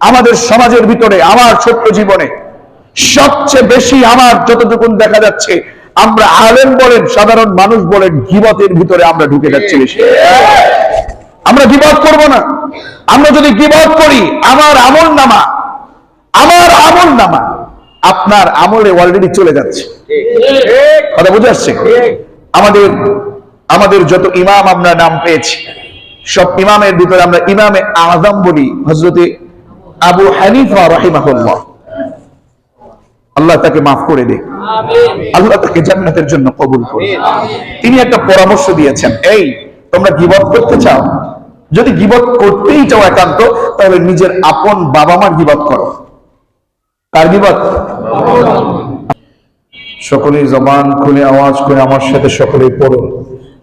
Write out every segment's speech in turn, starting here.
আমাদের সমাজের ভিতরে, আমার ছোট্ট জীবনে, সবচেয়ে বেশি আমার যতটুকু দেখা যাচ্ছে, আমরা আলেম বলেন, সাধারণ মানুষ বলেন, গিবতের ভিতরে আমরা ঢুকে যাচ্ছি বেশি। আমরা গিবত করব না। আমরা যদি গিবত করি, আমার আমল নামা, আমার আমল নামা, আপনার আমলে অলরেডি চলে যাচ্ছে। কথা বুঝে আসছে? আমাদের আমাদের যত ইমাম আমরা নাম পেয়েছি, সব ইমামের ভিতরে আমরা ইমামে আজম বলি হজরতে আবু হানিফা রাহিমাহুল্লাহ। আল্লাহ তাকে মাফ করে দে। আল্লাহ তাকে জান্নাতের জন্য কবুল করে। তিনি একটা পরামর্শ দিয়েছেন এই তোমরা গিবত করতে চাও? যদি গিবত করতেই চাও একান্ত তাহলে নিজের আপন বাবা মার গিবত করো। কার গিবত? সকলে জবান খুলে আওয়াজ করে আমার সাথে সকলে পড়ুন।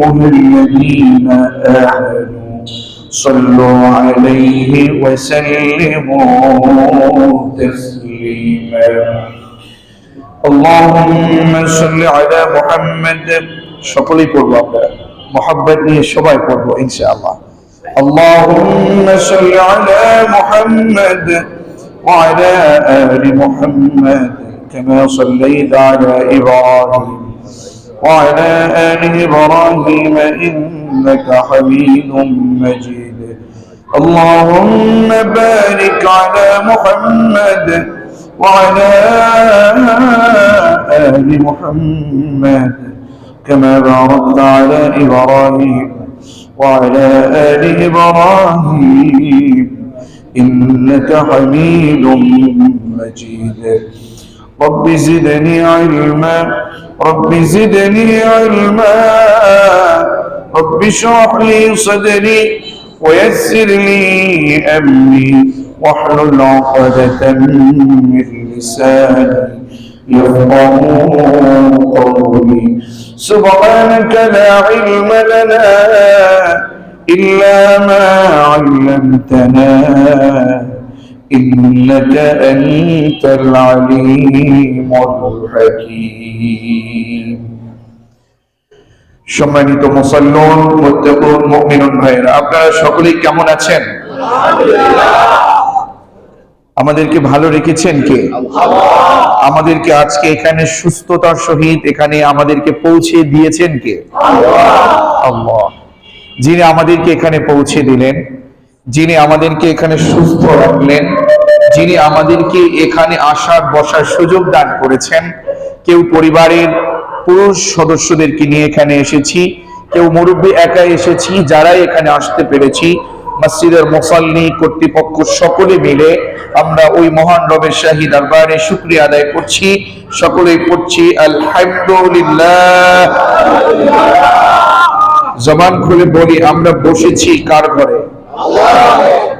أيها الذين آمنوا صلوا عليه وسلموا تسليما اللهم صل على محمد সকলেই পড়বো আমরা মোহাম্মদ নিয়ে সবাই পড়বো ইনশাআল্লাহ اللهم صل على محمد وعلى آل محمد كما صليت على إبراهيم وعلى آل إبراهيم إنك حميد مجيد. اللهم بارك على محمد وعلى آل محمد كما باركت على إبراهيم وعلى آل إبراهيم إنك حميد مجيد. رب زدني علما رب زدني علما. رب اشرح لي صدري ويسر لي أمري. واحلل عقدة من لساني يفقه قولي. سبحانك لا علم لنا إلا ما علمتنا. إنك أنت العليم الحكيم সম্মানিত মুসল্লন মুত্তাকুন মুমিনুন ভাইরা আপনারা সকলেই কেমন আছেন আমাদেরকে ভালো রেখেছেন কে আমাদেরকে আজকে এখানে সুস্থতার সহিত এখানে আমাদেরকে পৌঁছে দিয়েছেন কে আল্লাহ যিনি আমাদেরকে এখানে পৌঁছে দিলেন যিনি আমাদেরকে এখানে সুস্থ রাখলেন, যিনি আমাদেরকে এখানে আসার, বসার সুযোগ দান করেছেন, কেউ পরিবারের পুরুষ সদস্যদেরকে নিয়ে এখানে এসেছি, কেউ মুরব্বী একা এসেছি, যারাই এখানে আসতে পেরেছি, মসজিদের মুসাল্লি, কর্তৃপক্ষ সকলে মিলে আমরা ওই মহান রবের শাহী দরবারে শুক্রিয়া আদায় করছি। সকলেই পড়ছি, আলহামদুলিল্লাহ। জবান খুলে বলি, আমরা বসেছি কার ঘরে?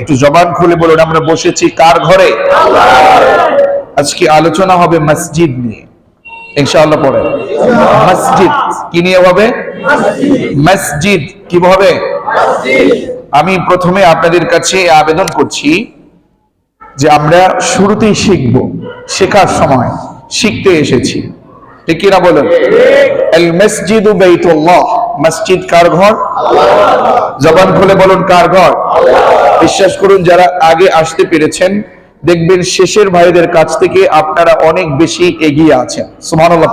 একটু জবান খুলে বলুন আমরা বসেছি কার ঘরে? আজকে আলোচনা হবে মসজিদ নিয়ে। ইনশাআল্লাহ পরে। মসজিদ কি নিয়ে হবে? মসজিদ। কি হবে? আমি প্রথমে আপনাদের কাছে আবেদন করছি যে আমরা শুরুতেই শিখব শেখার সময় শিখতে এসেছি। ঠিক কিনা বলুন? মসজিদু বাইতুল্লাহ। মসজিদ কার ঘর? জবান খুলে বলুন কার ঘর? বিশ্বাস করুন, যারা আগে আসতে পেরেছেন, দেখবেন শেষের ভাইদের কাছ থেকে আপনারা অনেক বেশি এগিয়ে আছেন। সুবহানাল্লাহ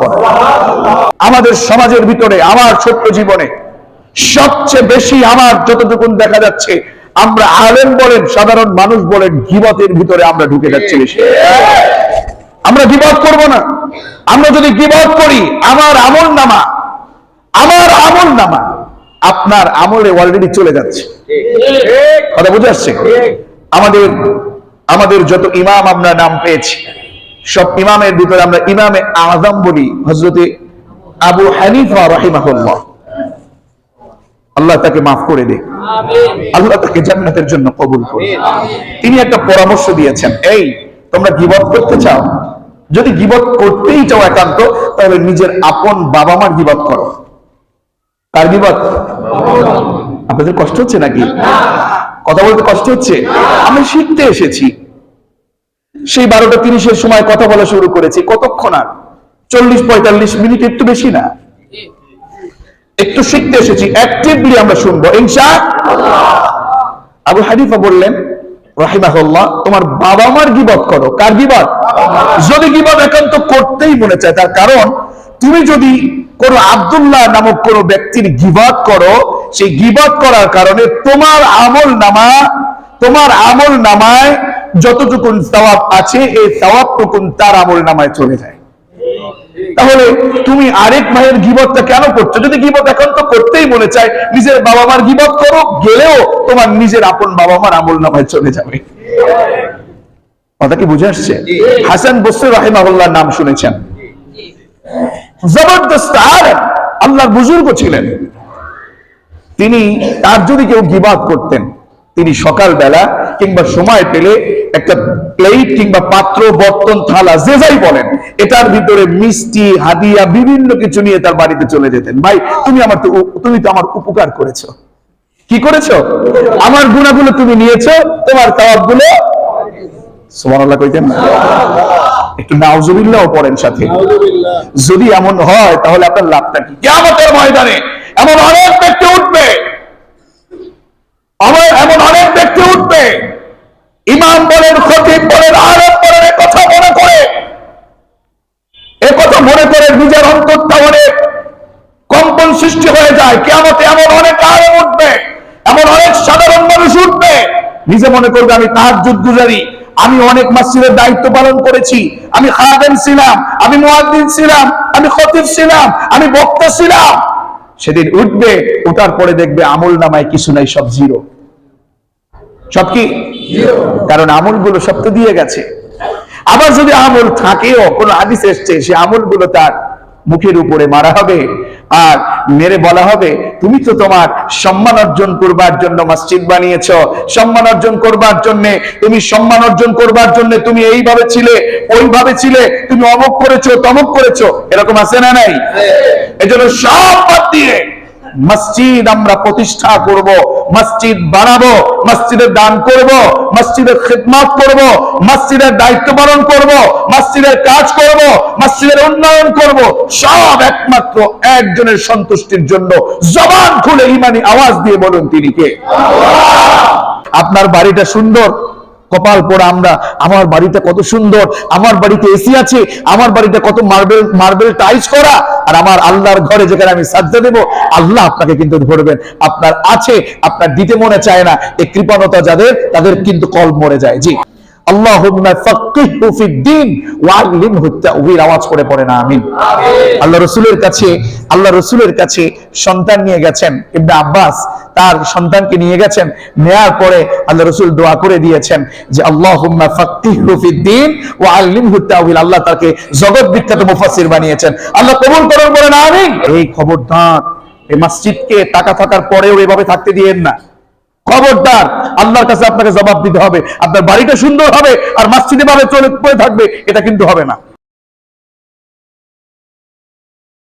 আমাদের সমাজের ভিতরে, আমার ছোট্ট জীবনে সবচেয়ে বেশি আমার যতটুকু দেখা যাচ্ছে, আমরা আলেম বলেন, সাধারণ মানুষ বলেন, গিবতের ভিতরে আমরা ঢুকে যাচ্ছি বেশি। আমরা গিবত করব না। আমরা যদি গিবত করি, আমার আমল নামা আমার আমল নামা আপনার আমলে অলরেডি চলে যাচ্ছে। কথা বুঝে আসছে? আমাদের আমাদের যত ইমাম আমরা নাম পেয়েছি, সব ইমামের ভিতরে আমরা ইমামে আজম বলি হজরতে আবু হানিফা রহিমাহুল্লাহ। আল্লাহ তাকে মাফ করে দে। আল্লাহ তাকে জান্নাতের জন্য কবুল করে। তিনি একটা পরামর্শ দিয়েছেন, এই, তোমরা গিবত করতে চাও? যদি গিবত করতেই চাও একান্ত, তাহলে নিজের আপন বাবা মার গিবত করো। কার গিবত আপনাদের কষ্ট হচ্ছে নাকি? কথা বলতে কষ্ট হচ্ছে? আমি শিখতে এসেছি। সেই বারোটা তিরিশের সময় কথা বলা শুরু করেছি। কতক্ষণ আর? চল্লিশ, পঁয়তাল্লিশ মিনিট একটু বেশি না? একটু শিখতে এসেছি। অ্যাক্টিভলি আমরা শুনব। ইনশা আবু হানিফা বললেন, রাহিমাহুল্লাহ, তোমার বাবা মার গিবত করো। কার গিবত? যদি গিবত একান্ত করতেই মনে চায়, তার কারণ তুমি যদি কোন আব্দুল্লাহ নামক কোন ব্যক্তির গিবত করো সেই গিবত করার কারণে তোমার আমল নামা তোমার আমল নামায় যতটুকুন সওয়াব আছে এই সওয়াবটুকুন তার আমল নামায় চলে যায়। তাহলে তুমি আরেক মায়ের গিবতটা কেন করছ? যদি গিবত এখন তো করতেই মনে চায় নিজের বাবা মার গিবত করো গেলেও তোমার নিজের আপন বাবা মার আমল নামায় চলে যাবে। কথা কি বুঝে আসছে? হাসান বসর রাহিমাহুল্লাহ নাম শুনেছেন। জবরদস্ত আলেম, আল্লাহর বুজুর্গ ছিলেন। তিনি, তার যদি কেউ গিবাদ করতেন, তিনি সকালবেলা কিংবা সময় পেলে একটা প্লেট কিংবা পাত্র, বর্তন, থালা, যে যাই বলেন, এটার ভিতরে মিষ্টি, হাদিয়া, বিভিন্ন কিছু নিয়ে তার বাড়িতে চলে যেতেন। ভাই, তুমি আমার তুমি তো আমার উপকার করেছ। কি করেছ? আমার গুণাগুলো তুমি নিয়েছো, তোমার তাওয়াবগুলো সুবহানাল্লাহ কইতেন না। একটু নাউজুবিল্লাহ পড়েন সাথে। যদি এমন হয় তাহলে আপনার লাভটা কি? কিয়ামতের ময়দানে এমন অনেক ব্যক্তি উঠবে। এমন অনেক ব্যক্তি উঠবে। ইমাম বলেন খতিব বলেন আরব বলেন কথা মনে করে এ কথা মনে করে নিজের অন্তরটা অনেক কম্পন সৃষ্টি হয়ে যায়। কেমতে এমন অনেক আরব উঠবে এমন অনেক সাধারণ মানুষ উঠবে। নিজে মনে করবে আমি তার গুজারি। আমি অনেক মাসজিদের দায়িত্ব পালন করেছি। আমি খাদেম ছিলাম আমি মুয়াদ্দিন ছিলাম আমি খতিব ছিলাম আমি বক্তা ছিলাম। সেদিন উঠবে ওঠার পরে দেখবে আমল নামায় কিছু নাই সব জিরো। সব কি? কারণ আমলগুলো সব তো দিয়ে গেছে। আবার যদি আমল থাকেও কোন হাদিস এসছে সে আমলগুলো তার মুখের উপরে মারা হবে। আর মেরে বলা হবে তুমি তো তোমার সম্মান অর্জন করবার জন্য মসজিদ বানিয়েছ। সম্মান অর্জন করবার জন্য তুমি সম্মান অর্জন করবার জন্য তুমি এইভাবে ছিলে ওইভাবে ছিলে তুমি অমক করেছ তমক করেছ। এরকম আছে না নাই? এজন্য সব বাদ দিয়ে মসজিদ আমরা প্রতিষ্ঠা করব। মসজিদ বানাবো, মসজিদের দান করব, মসজিদের খিদমত করব, মসজিদের দায়িত্ব পালন করব, মসজিদের কাজ করব, মসজিদের উন্নয়ন করব, সব একমাত্র একজনের সন্তুষ্টির জন্য জবান খুলে ইমানি আওয়াজ দিয়ে বলুন তিনি কে? আপনার বাড়িটা সুন্দর কপাল পড়া আমরা। আমার বাড়িটা কত সুন্দর আমার বাড়িতে এসি আছে আমার বাড়িতে কত মার্বেল মার্বেল টাইলস করা। আর আমার আল্লাহর ঘরে যেখানে আমি সাজ্জা দেব আল্লাহ আপনাকে কিন্তু ধরবেন। আপনার আছে আপনার দিতে মনে চায় না এই কৃপণতা যাদের তাদের কিন্তু কল মরে যায়। জি। আল্লাহুম্মা ফাক্কিহু ফিদ্দিন আওয়াজ করে পড়ে না আমিন। আল্লাহ রাসূলের কাছে আল্লাহ রাসূলের কাছে সন্তান নিয়ে গেছেন ইবনে আব্বাস। তার সন্তানকে নিয়ে গেছেন। নেয়ার পরে আল্লাহ রাসূল দোয়া করে দিয়েছেন যে ওয়াল্লিমহু তাওয়িল। আল্লাহ তাকে জগৎ বিখ্যাত মুফাসসির বানিয়েছেন। আল্লাহ কবুল করুন বলে না আমিন। এই খবরদার, এই মসজিদকে টাকা থাকার পরেও এভাবে থাকতে দিয়েন না। খবরদার, আল্লাহর কাছে আপনাকে জবাব দিতে হবে। আপনার বাড়িটা সুন্দর হবে আর মসজিদে ভাবে চলে পড়ে থাকবে, এটা কিন্তু হবে না।